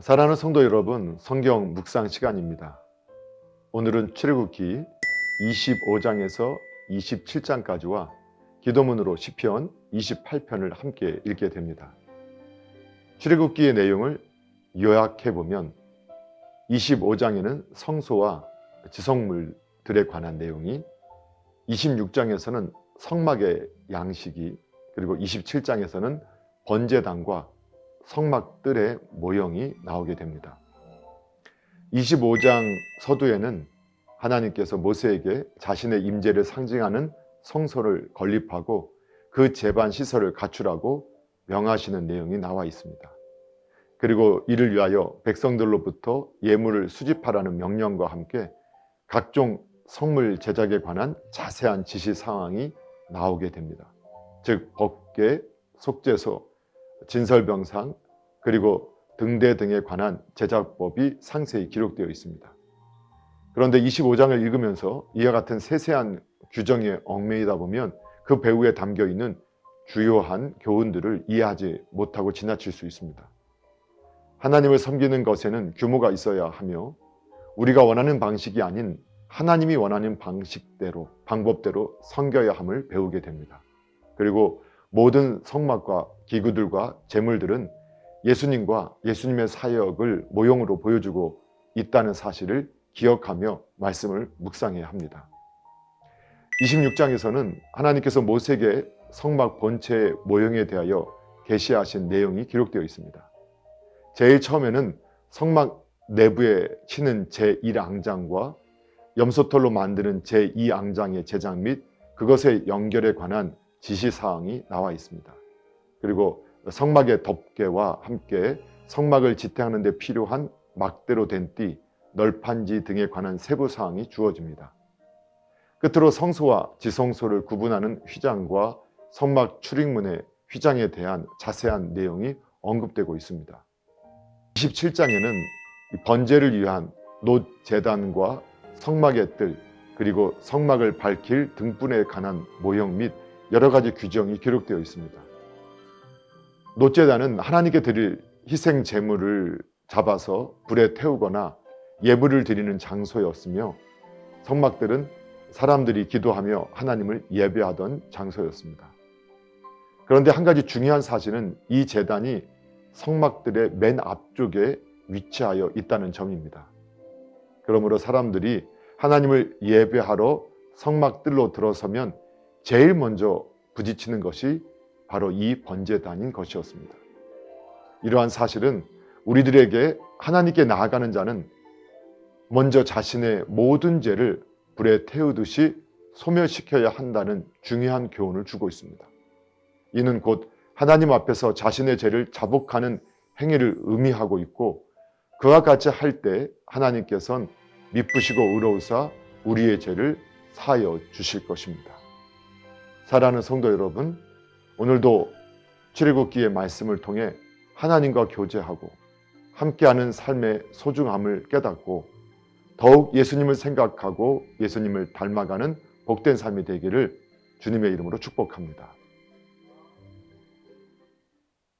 사랑하는 성도 여러분, 성경 묵상 시간입니다. 오늘은 출애굽기 25장에서 27장까지와 기도문으로 시편 28편을 함께 읽게 됩니다. 출애굽기의 내용을 요약해 보면 25장에는 성소와 지성물들에 관한 내용이 26장에서는 성막의 양식이 그리고 27장에서는 번제단과 성막들의 모형이 나오게 됩니다. 25장 서두에는 하나님께서 모세에게 자신의 임재를 상징하는 성소를 건립하고 그 제반 시설을 갖추라고 명하시는 내용이 나와 있습니다. 그리고 이를 위하여 백성들로부터 예물을 수집하라는 명령과 함께 각종 성물 제작에 관한 자세한 지시 사항이 나오게 됩니다. 즉 법계, 속죄소, 진설병상 그리고 등대 등에 관한 제작법이 상세히 기록되어 있습니다. 그런데 25장을 읽으면서 이와 같은 세세한 규정에 얽매이다 보면 그 배후에 담겨 있는 주요한 교훈들을 이해하지 못하고 지나칠 수 있습니다. 하나님을 섬기는 것에는 규모가 있어야 하며 우리가 원하는 방식이 아닌 하나님이 원하는 방식대로 방법대로 섬겨야 함을 배우게 됩니다. 그리고 모든 성막과 기구들과 재물들은 예수님과 예수님의 사역을 모형으로 보여주고 있다는 사실을 기억하며 말씀을 묵상해야 합니다. 26장에서는 하나님께서 모세에게 성막 본체의 모형에 대하여 계시하신 내용이 기록되어 있습니다. 제일 처음에는 성막 내부에 치는 제1앙장과 염소털로 만드는 제2앙장의 제작 및 그것의 연결에 관한 지시사항이 나와 있습니다. 그리고 성막의 덮개와 함께 성막을 지탱하는 데 필요한 막대로 된 띠, 널판지 등에 관한 세부 사항이 주어집니다. 끝으로 성소와 지성소를 구분하는 휘장과 성막 출입문의 휘장에 대한 자세한 내용이 언급되고 있습니다. 27장에는 번제를 위한 노 제단과 성막의 뜰 그리고 성막을 밝힐 등불에 관한 모형 및 여러 가지 규정이 기록되어 있습니다. 노제단은 하나님께 드릴 희생 제물을 잡아서 불에 태우거나 예물을 드리는 장소였으며 성막들은 사람들이 기도하며 하나님을 예배하던 장소였습니다. 그런데 한 가지 중요한 사실은 이 제단이 성막들의 맨 앞쪽에 위치하여 있다는 점입니다. 그러므로 사람들이 하나님을 예배하러 성막들로 들어서면 제일 먼저 부딪히는 것이 바로 이 번제단인 것이었습니다. 이러한 사실은 우리들에게 하나님께 나아가는 자는 먼저 자신의 모든 죄를 불에 태우듯이 소멸시켜야 한다는 중요한 교훈을 주고 있습니다. 이는 곧 하나님 앞에서 자신의 죄를 자복하는 행위를 의미하고 있고 그와 같이 할 때 하나님께서는 미쁘시고 의로우사 우리의 죄를 사하여 주실 것입니다. 사랑하는 성도 여러분, 오늘도 출애굽기의 말씀을 통해 하나님과 교제하고 함께하는 삶의 소중함을 깨닫고 더욱 예수님을 생각하고 예수님을 닮아가는 복된 삶이 되기를 주님의 이름으로 축복합니다.